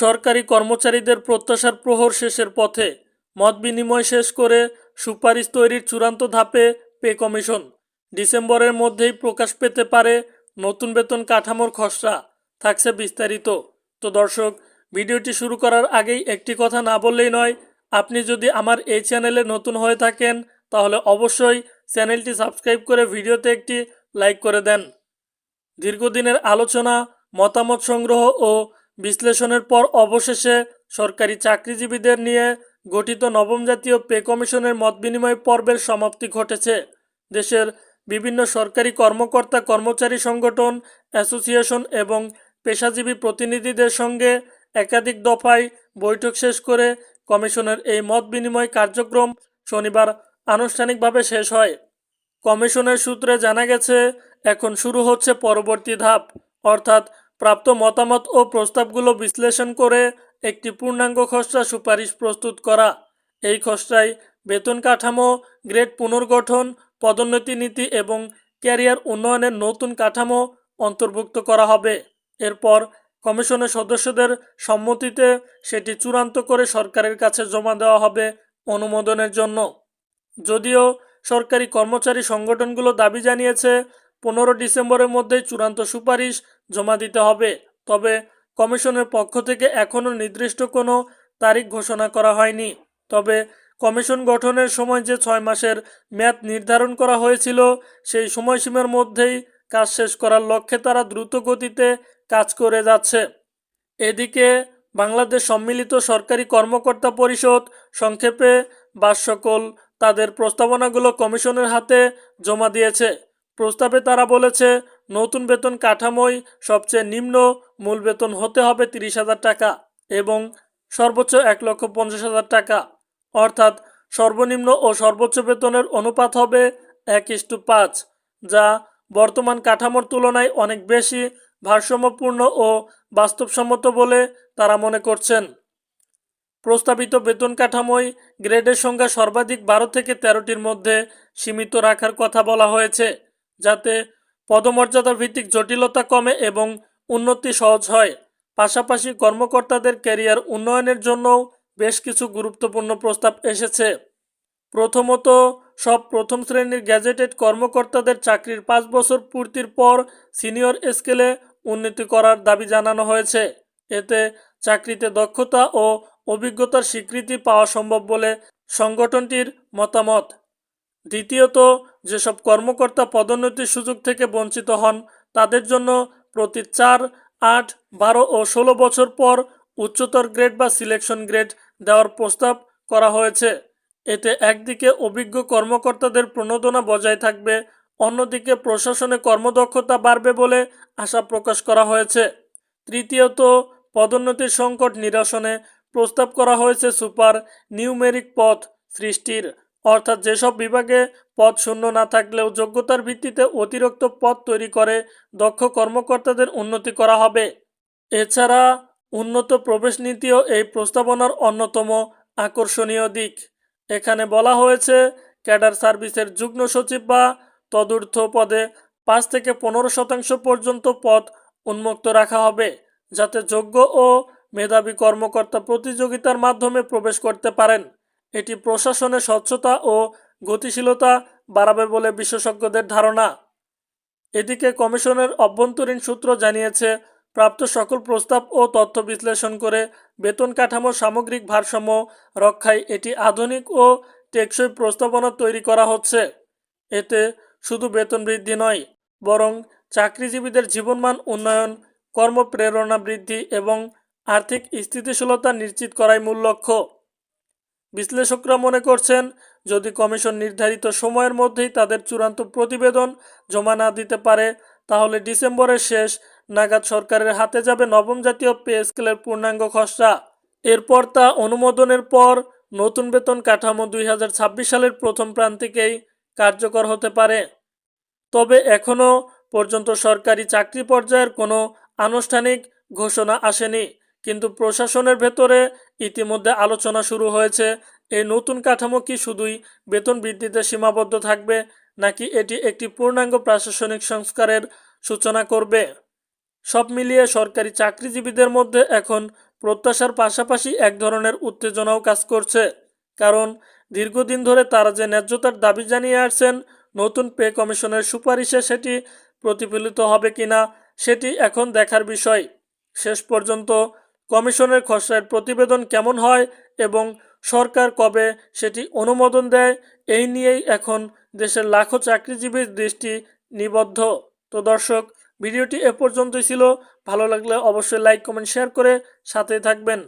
সরকারি কর্মচারীদের প্রত্যাশার প্রহর শেষের পথে মত বিনিময় শেষ করে সুপারিশ তৈরির চূড়ান্ত ধাপে পে কমিশন। ডিসেম্বরের মধ্যেই প্রকাশ পেতে পারে নতুন বেতন কাঠামোর খসড়া। থাকছে বিস্তারিত। তো দর্শক, ভিডিওটি শুরু করার আগেই একটি কথা না বললেই নয়, আপনি যদি আমার এই চ্যানেলে নতুন হয়ে থাকেন, তাহলে অবশ্যই চ্যানেলটি সাবস্ক্রাইব করে ভিডিওতে একটি লাইক করে দেন। দীর্ঘদিনের আলোচনা, মতামত সংগ্রহ ও বিশ্লেষণের পর অবশেষে সরকারি চাকরিজীবীদের নিয়ে গঠিত নবম জাতীয় পে কমিশনের মত বিনিময় পর্বের সমাপ্তি ঘটেছে। দেশের বিভিন্ন সরকারি কর্মকর্তা কর্মচারী সংগঠন, অ্যাসোসিয়েশন এবং পেশাজীবী প্রতিনিধিদের সঙ্গে একাধিক দফায় বৈঠক শেষ করে কমিশনের এই মত বিনিময় কার্যক্রম শনিবার আনুষ্ঠানিকভাবে শেষ হয়। কমিশনের সূত্রে জানা গেছে, এখন শুরু হচ্ছে পরবর্তী ধাপ, অর্থাৎ প্রাপ্ত মতামত ও প্রস্তাবগুলো বিশ্লেষণ করে একটি পূর্ণাঙ্গ খসড়া সুপারিশ প্রস্তুত করা। এই খসড়ায় বেতন কাঠামো, গ্রেড পুনর্গঠন, পদোন্নতি নীতি এবং ক্যারিয়ার উন্নয়নের নতুন কাঠামো অন্তর্ভুক্ত করা হবে। এরপর কমিশনের সদস্যদের সম্মতিতে সেটি চূড়ান্ত করে সরকারের কাছে জমা দেওয়া হবে অনুমোদনের জন্য। যদিও সরকারি কর্মচারী সংগঠনগুলো দাবি জানিয়েছে, পনেরো ডিসেম্বরের মধ্যেই চূড়ান্ত সুপারিশ জমা দিতে হবে। তবে কমিশনের পক্ষ থেকে এখনও নির্দিষ্ট কোনো তারিখ ঘোষণা করা হয়নি। তবে কমিশন গঠনের সময় যে ছয় মাসের মেয়াদ নির্ধারণ করা হয়েছিল, সেই সময়সীমার মধ্যেই কাজ শেষ করার লক্ষ্যে তারা দ্রুত গতিতে কাজ করে যাচ্ছে। এদিকে বাংলাদেশ সম্মিলিত সরকারি কর্মকর্তা পরিষদ সংক্ষেপে বাসকল তাদের প্রস্তাবনাগুলো কমিশনের হাতে জমা দিয়েছে। প্রস্তাবে তারা বলেছে, নতুন বেতন কাঠামোয় সবচেয়ে নিম্ন মূল বেতন হতে হবে তিরিশ হাজার টাকা এবং সর্বোচ্চ এক লক্ষ পঞ্চাশ হাজার টাকা। অর্থাৎ সর্বনিম্ন ও সর্বোচ্চ বেতনের অনুপাত হবে এক ইস্টু পাঁচ, যা বর্তমান কাঠামোর তুলনায় অনেক বেশি ভারসাম্যপূর্ণ ও বাস্তবসম্মত বলে তারা মনে করছেন। প্রস্তাবিত বেতন কাঠামোয় গ্রেডের সংখ্যা সর্বাধিক বারো থেকে তেরোটির মধ্যে সীমিত রাখার কথা বলা হয়েছে। যাতে পদমর্যাদা ভিত্তিক জটিলতা কমে এবং উন্নতি সহজ হয়। পাশাপাশি কর্মকর্তাদের ক্যারিয়ার উন্নয়নের জন্যও বেশ কিছু গুরুত্বপূর্ণ প্রস্তাব এসেছে। প্রথমত, সব প্রথম শ্রেণির গ্যাজেটেড কর্মকর্তাদের চাকরির পাঁচ বছর পূর্তির পর সিনিয়র স্কেলে উন্নতি করার দাবি জানানো হয়েছে। এতে চাকরিতে দক্ষতা ও অভিজ্ঞতার স্বীকৃতি পাওয়া সম্ভব বলে সংগঠনটির মতামত। দ্বিতীয়ত, যেসব কর্মকর্তা পদোন্নতির সুযোগ থেকে বঞ্চিত হন, তাদের জন্য প্রতি চার, আট, বারো ও ষোলো বছর পর উচ্চতর গ্রেড বা সিলেকশন গ্রেড দেওয়ার প্রস্তাব করা হয়েছে। এতে একদিকে অভিজ্ঞ কর্মকর্তাদের প্রণোদনা বজায় থাকবে, অন্যদিকে প্রশাসনে কর্মদক্ষতা বাড়বে বলে আশা প্রকাশ করা হয়েছে। তৃতীয়ত, পদোন্নতির সংকট নিরসনে প্রস্তাব করা হয়েছে সুপার নিউমেরিক পথ সৃষ্টির। অর্থাৎ যেসব বিভাগে পদ শূন্য না থাকলেও যোগ্যতার ভিত্তিতে অতিরিক্ত পদ তৈরি করে দক্ষ কর্মকর্তাদের উন্নতি করা হবে। এছাড়া উন্নত প্রবেশ নীতিও এই প্রস্তাবনার অন্যতম আকর্ষণীয় দিক। এখানে বলা হয়েছে, ক্যাডার সার্ভিসের যুগ্ম সচিব বা তদূর্ধ্ব পদে পাঁচ থেকে পনেরো শতাংশ পর্যন্ত পদ উন্মুক্ত রাখা হবে, যাতে যোগ্য ও মেধাবী কর্মকর্তা প্রতিযোগিতার মাধ্যমে প্রবেশ করতে পারেন। এটি প্রশাসনে স্বচ্ছতা ও গতিশীলতা বাড়াবে বলে বিশেষজ্ঞদের ধারণা। এদিকে কমিশনের অভ্যন্তরীণ সূত্র জানিয়েছে, প্রাপ্ত সকল প্রস্তাব ও তথ্য বিশ্লেষণ করে বেতন কাঠামোর সামগ্রিক ভারসাম্য রক্ষায় এটি আধুনিক ও টেকসই প্রস্তাবনা তৈরি করা হচ্ছে। এতে শুধু বেতন বৃদ্ধি নয়, বরং চাকরিজীবীদের জীবনমান উন্নয়ন, কর্মপ্রেরণা বৃদ্ধি এবং আর্থিক স্থিতিশীলতা নিশ্চিত করাই মূল লক্ষ্য। বিশ্লেষকরা মনে করছেন, যদি কমিশন নির্ধারিত সময়ের মধ্যেই তাদের চূড়ান্ত প্রতিবেদন জমা না দিতে পারে, তাহলে ডিসেম্বরের শেষ নাগাদ সরকারের হাতে যাবে নবম জাতীয় পে স্কেলের পূর্ণাঙ্গ খসড়া। এরপর তা অনুমোদনের পর নতুন বেতন কাঠামো দুই হাজার ছাব্বিশ সালের প্রথম প্রান্তিকেই কার্যকর হতে পারে। তবে এখনও পর্যন্ত সরকারি চাকরি পর্যায়ের কোনো আনুষ্ঠানিক ঘোষণা আসেনি। কিন্তু প্রশাসনের ভেতরে ইতিমধ্যে আলোচনা শুরু হয়েছে, এই নতুন কাঠামো কি শুধুই বেতন বৃদ্ধিতে সীমাবদ্ধ থাকবে, নাকি এটি একটি পূর্ণাঙ্গ প্রশাসনিক সংস্কারের সূচনা করবে? সব মিলিয়ে সরকারি চাকরিজীবীদের মধ্যে এখন প্রত্যাশার পাশাপাশি এক ধরনের উত্তেজনাও কাজ করছে, কারণ দীর্ঘদিন ধরে তারা যে ন্যায্যতার দাবি জানিয়ে আসছেন, নতুন পে কমিশনের সুপারিশে সেটি প্রতিফলিত হবে কিনা, সেটি এখন দেখার বিষয়। শেষ পর্যন্ত কমিশনের খসড়ার প্রতিবেদন কেমন হয় এবং সরকার কবে সেটি অনুমোদন দেয়, এই নিয়েই এখন দেশের লাখো চাকরিজীবীর দৃষ্টি নিবদ্ধ। তো দর্শক, ভিডিওটি এ পর্যন্তই ছিল। ভালো লাগলে অবশ্যই লাইক, কমেন্ট, শেয়ার করে সাথে থাকবেন।